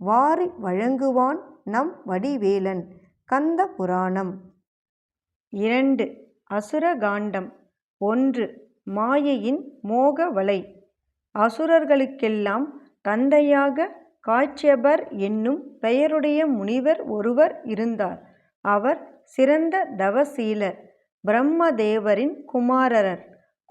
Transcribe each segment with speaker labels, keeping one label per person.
Speaker 1: வாரி வழங்குவான் நம் வடிவேலன். கந்த புராணம். இரண்டு. அசுரகாண்டம். ஒன்று. மாயையின் மோக வலை அசுரர்களுக்கெல்லாம் தந்தையாக காட்சியபர் என்னும் பெயருடைய முனிவர் ஒருவர் இருந்தார். அவர் சிறந்த தவசீலர் பிரம்மதேவரின் குமாரரர்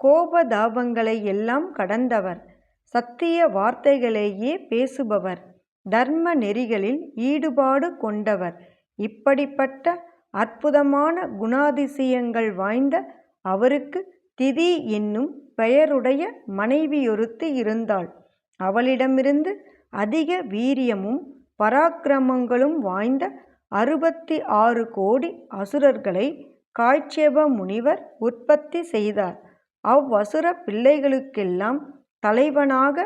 Speaker 1: கோபதாபங்களை எல்லாம் கடந்தவர் சத்திய வார்த்தைகளையே பேசுபவர். தர்ம நெறிகளில் ஈடுபாடு கொண்டவர். இப்படிப்பட்ட அற்புதமான குணாதிசயங்கள் வாய்ந்த அவருக்கு திதி என்னும் பெயருடைய மனைவியொருத்தி இருந்தாள். அவளிடமிருந்து அதிக வீரியமும் பராக்கிரமங்களும் வாய்ந்த அறுபத்தி ஆறு கோடி அசுரர்களை காய்ச்சேப முனிவர் உற்பத்தி செய்தார். அவ்வசுர பிள்ளைகளுக்கெல்லாம் தலைவனாக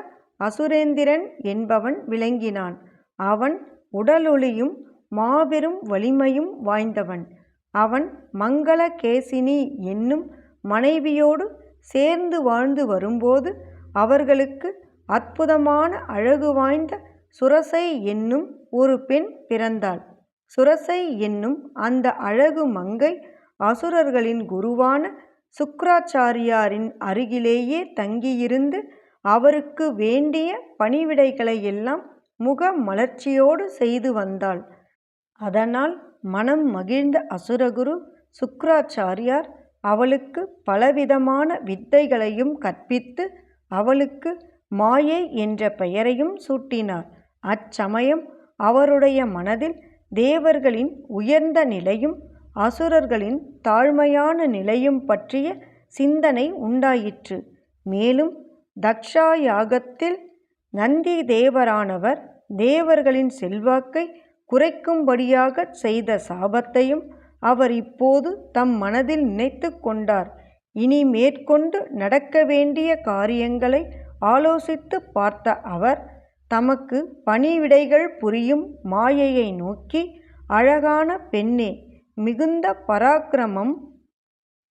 Speaker 1: அசுரேந்திரன் என்பவன் விளங்கினான். அவன் உடலொளியும் மாபெரும் வலிமையும் வாய்ந்தவன். அவன் மங்களகேசினி என்னும் மனைவியோடு சேர்ந்து வாழ்ந்து வரும்போது அவர்களுக்கு அற்புதமான அழகு வாய்ந்த சுரசை என்னும் ஒரு பெண் பிறந்தாள். சுரசை என்னும் அந்த அழகு மங்கை அசுரர்களின் குருவான சுக்ராச்சாரியாரின் அருகிலேயே தங்கியிருந்து அவருக்கு வேண்டிய பணிவிடைகளை எல்லாம் முக மலர்ச்சியோடு செய்து வந்தாள். அதனால் மனம் மகிழ்ந்த அசுரகுரு சுக்ராச்சாரியார் அவளுக்கு பலவிதமான வித்தைகளையும் கற்பித்து அவளுக்கு மாயை என்ற பெயரையும் சூட்டினார். அச்சமயம் அவருடைய மனதில் தேவர்களின் உயர்ந்த நிலையும் அசுரர்களின் தாழ்மையான நிலையும் பற்றிய சிந்தனை உண்டாயிற்று. மேலும் தக்ஷா யாகத்தில் நந்தி தேவரானவர் தேவர்களின் செல்வாக்கை குறைக்கும்படியாக செய்த சாபத்தையும் அவர் இப்போது தம் மனதில் நினைத்து கொண்டார். இனி மேற்கொண்டு நடக்க வேண்டிய காரியங்களை ஆலோசித்து பார்த்த அவர் தமக்கு பணிவிடைகள் புரியும் மாயையை நோக்கி அழகான பெண்ணே மிகுந்த பராக்கிரமம்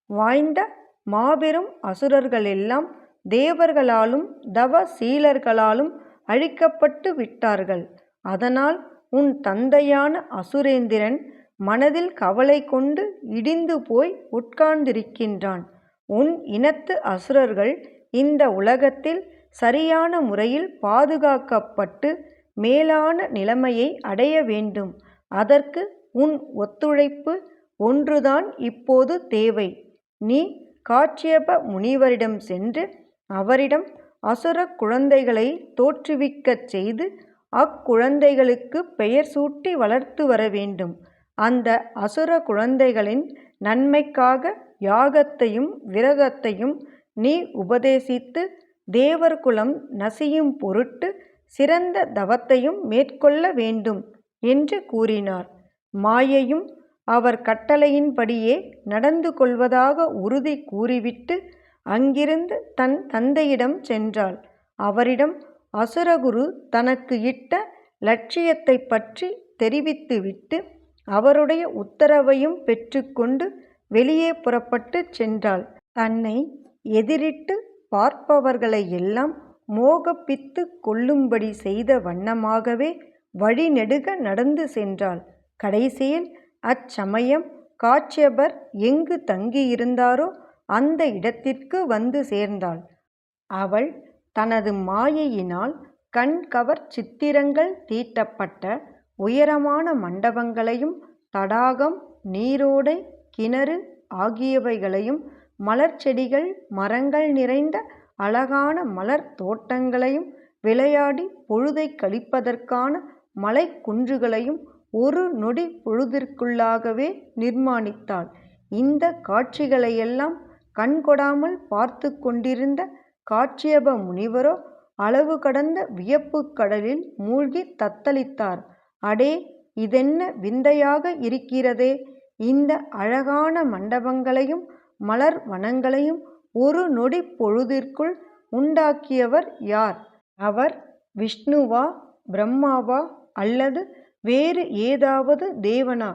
Speaker 1: வாய்ந்த மாபெரும் அசுரர்களெல்லாம் தேவர்களாலும் தவ சீலர்களாலும் அழிக்கப்பட்டு விட்டார்கள். அதனால் உன் தந்தையான அசுரேந்திரன் மனதில் கவலை கொண்டு இடிந்து போய் உட்கார்ந்திருக்கின்றான். உன் இனத்து அசுரர்கள் இந்த உலகத்தில் சரியான முறையில் பாதுகாக்கப்பட்டு மேலான நிலைமையை அடைய வேண்டும். அதற்கு உன் ஒத்துழைப்பு ஒன்றுதான் இப்போது தேவை. நீ காட்சியப முனிவரிடம் சென்று அவரிடம் அசுர குழந்தைகளை தோற்றுவிக்கச் செய்து அக்குழந்தைகளுக்கு பெயர் சூட்டி வளர்த்து வர வேண்டும் அந்த அசுர குழந்தைகளின் நன்மைக்காக யாகத்தையும் விரதத்தையும் நீ உபதேசித்து தேவர்குலம் நசியும் பொருட்டு சிறந்த தவத்தையும் மேற்கொள்ள வேண்டும் என்று கூறினார். மாயையும் அவர் கட்டளையின்படியே நடந்து கொள்வதாக உறுதி கூறிவிட்டு அங்கிருந்து தன் தந்தையிடம் சென்றாள். அவரிடம் அசுரகுரு தனக்கு இட்ட லட்சியத்தை பற்றி தெரிவித்துவிட்டு அவருடைய உத்தரவையும் பெற்றுக்கொண்டு வெளியே புறப்பட்டு சென்றாள். தன்னை எதிரிட்டு பார்ப்பவர்களை எல்லாம் மோகப்பித்து கொள்ளும்படி செய்த வண்ணமாகவே வழிநெடுக நடந்து சென்றாள். கடைசியில் அச்சமயம் காட்சியபர் எங்கு தங்கியிருந்தாரோ அந்த இடத்திற்கு வந்து சேர்ந்தாள். அவள் தனது மாயையினால் கண்கவர் சித்திரங்கள் தீட்டப்பட்ட உயரமான மண்டபங்களையும் தடாகம் நீரோடை கிணறு ஆகியவைகளையும் மலர்ச்செடிகள் மரங்கள் நிறைந்த அழகான மலர் தோட்டங்களையும் விளையாடி பொழுதை கழிப்பதற்கான மலை குன்றுகளையும் ஒரு நொடி பொழுதிற்குள்ளாகவே நிர்மாணித்தாள். இந்த காட்சிகளையெல்லாம் கண்கொடாமல் பார்த்து கொண்டிருந்த காட்சியப முனிவரோ அளவு கடந்த வியப்புக் கடலில் மூழ்கித் தத்தளித்தார். அடே இதென்ன விந்தையாக இருக்கிறதே. இந்த அழகான மண்டபங்களையும் மலர் வனங்களையும் ஒரு நொடி பொழுதிற்குள் உண்டாக்கியவர் யார்? அவர் விஷ்ணுவா பிரம்மாவா அல்லது வேறு ஏதாவது தேவனா?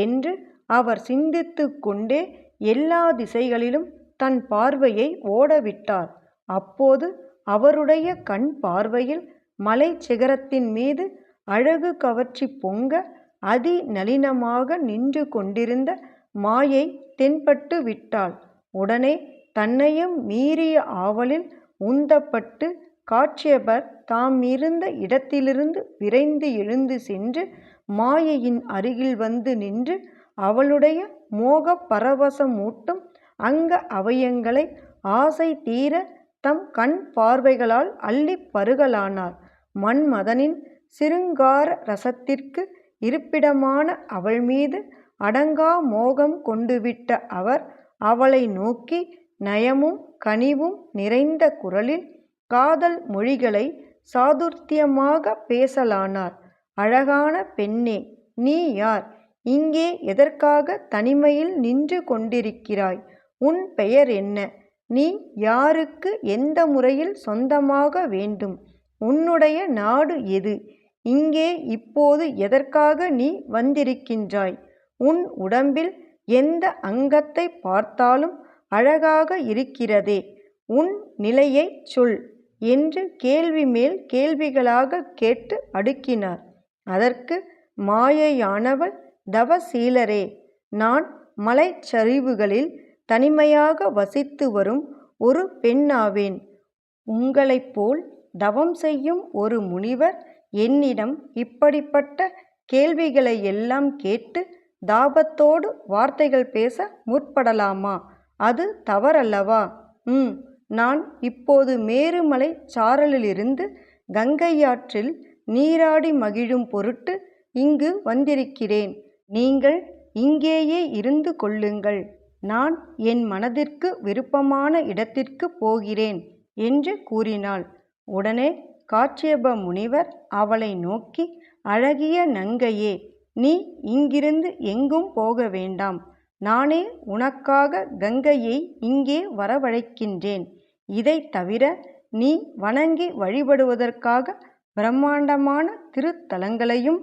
Speaker 1: என்று அவர் சிந்தித்து கொண்டே எல்லா திசைகளிலும் தன் பார்வையை ஓடவிட்டார். அப்போது அவருடைய கண் பார்வையில் மலைச் சிகரத்தின் மீது அழகு கவர்ச்சி பொங்க அதி நளினமாக நின்று கொண்டிருந்த மாயை தென்பட்டு விட்டாள். உடனே தன்னையும் மீறிய ஆவலில் உந்தப்பட்டு காட்சியபர் தாம் இருந்த இடத்திலிருந்து விரைந்து எழுந்து சென்று மாயையின் அருகில் வந்து நின்று அவளுடைய மோகப் பரவசமூட்டும் அங்க அவயங்களை ஆசை தீர தம் கண் பார்வைகளால் அள்ளிப் பருகலானார். மன்மதனின் சிருங்கார ரசத்திற்கு இருப்பிடமான அவள் மீது அடங்கா மோகம் கொண்டுவிட்ட அவர் அவளை நோக்கி நயமும் கனிவும் நிறைந்த குரலில் காதல் மொழிகளை சாதுர்த்தியமாக பேசலானார். அழகான பெண்ணே நீ யார்? இங்கே எதற்காக தனிமையில் நின்று கொண்டிருக்கிறாய்? உன் பெயர் என்ன? நீ யாருக்கு எந்த முறையில் சொந்தமாக வேண்டும்? உன்னுடைய நாடு எது? இங்கே இப்போது எதற்காக நீ வந்திருக்கின்றாய்? உன் உடம்பில் எந்த அங்கத்தைப் பார்த்தாலும் அழகாக இருக்கிறதே. உன் நிலையைச் சொல் என்று கேள்வி மேல் கேள்விகளாகக் கேட்டு அடுக்கினார். அதற்கு மாயையானவள் தவசீலரே நான் மலைச்சரிவுகளில் தனிமையாக வசித்து வரும் ஒரு பெண்ணாவேன். உங்களைப் போல் தவம் செய்யும் ஒரு முனிவர் என்னிடம் இப்படிப்பட்ட கேள்விகளை எல்லாம் கேட்டு தாபத்தோடு வார்த்தைகள் பேச முற்படலாமா? அது தவறல்லவா? ம் நான் இப்போது மேருமலை சாரலிலிருந்து கங்கையாற்றில் நீராடி மகிழும் பொருட்டு இங்கு வந்திருக்கிறேன். நீங்கள் இங்கேயே இருந்து கொள்ளுங்கள். நான் என் மனதிற்கு விருப்பமான இடத்திற்கு போகிறேன் என்று கூறினாள். உடனே காட்சியப முனிவர் அவளை நோக்கி அழகிய நங்கையே நீ இங்கிருந்து எங்கும் போக வேண்டாம். நானே உனக்காக கங்கையை இங்கே வரவழைக்கின்றேன். இதை தவிர நீ வணங்கி வழிபடுவதற்காக பிரம்மாண்டமான திருத்தலங்களையும்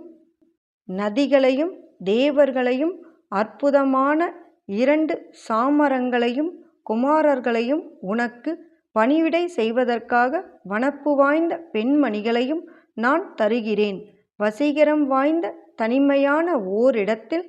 Speaker 1: நதிகளையும் தேவர்களையும் அற்புதமான இரண்டு சாமரங்களையும் குமாரர்களையும் உனக்கு பணிவிடை செய்வதற்காக வனப்பு வாய்ந்த பெண்மணிகளையும் நான் தருகிறேன். வசீகரம் வாய்ந்த தனிமையான ஓரிடத்தில்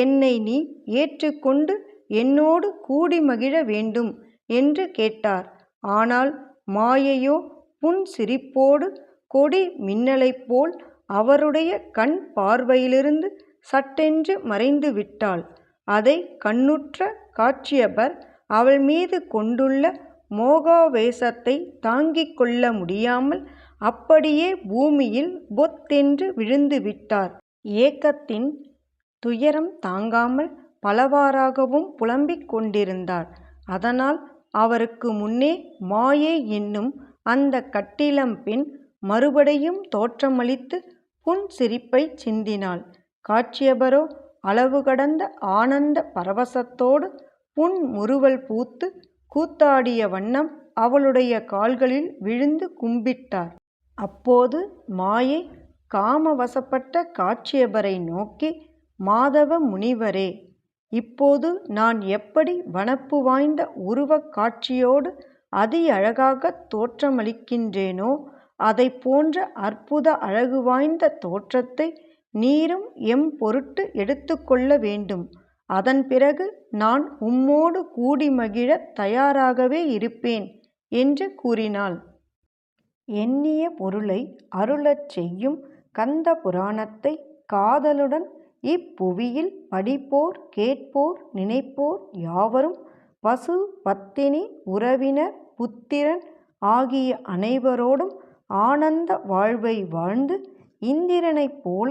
Speaker 1: என்னை நீ ஏற்றுக்கொண்டு என்னோடு கூடி மகிழ வேண்டும் என்று கேட்டார். ஆனால் மாயையோ புன் சிரிப்போடு கொடி மின்னலைப் போல் அவருடைய கண் பார்வையிலிருந்து சட்டென்று மறைந்து விட்டாள். அதை கண்ணுற்ற காட்சியபர் அவள் மீது கொண்டுள்ள மோகாவேசத்தை தாங்கிக் கொள்ள முடியாமல் அப்படியே பூமியில் பொத்தென்று விழுந்து விட்டார். ஏக்கத்தின் துயரம் தாங்காமல் பலவாறாகவும் புலம்பிக் கொண்டிருந்தார். அதனால் அவருக்கு முன்னே மாயே என்னும் அந்த கட்டிலம்பின் மறுபடியும் தோற்றமளித்துப் புன்சிரிப்பைச் சிந்தினாள். காட்சியபரோ அளவு கடந்த ஆனந்த பரவசத்தோடு புன்முறுவல் பூத்து கூத்தாடிய வண்ணம் அவளுடைய கால்களில் விழுந்து கும்பிட்டார். அப்போது மாயை காமவசப்பட்ட காட்சியபரை நோக்கி மாதவ முனிவரே இப்போது நான் எப்படி வனப்பு வாய்ந்த உருவக் காட்சியோடு அதி அழகாக தோற்றமளிக்கின்றேனோ அதைப் போன்ற அற்புத அழகு வாய்ந்த தோற்றத்தை நீரும் எம் பொருட்டு எடுத்துக்கொள்ள வேண்டும். அதன் பிறகு நான் உம்மோடு கூடி மகிழத் தயாராகவே இருப்பேன் என்று கூறினாள். எண்ணிய பொருளை அருளச் செய்யும் கந்த புராணத்தை காதலுடன் இப்புவியில் படிப்போர் கேட்போர் நினைப்போர் யாவரும் பசு பத்தினி உறவினர் புத்திரன் ஆகிய அனைவரோடும் ஆனந்த வாழ்வை வாழ்ந்து இந்திரனைப் போல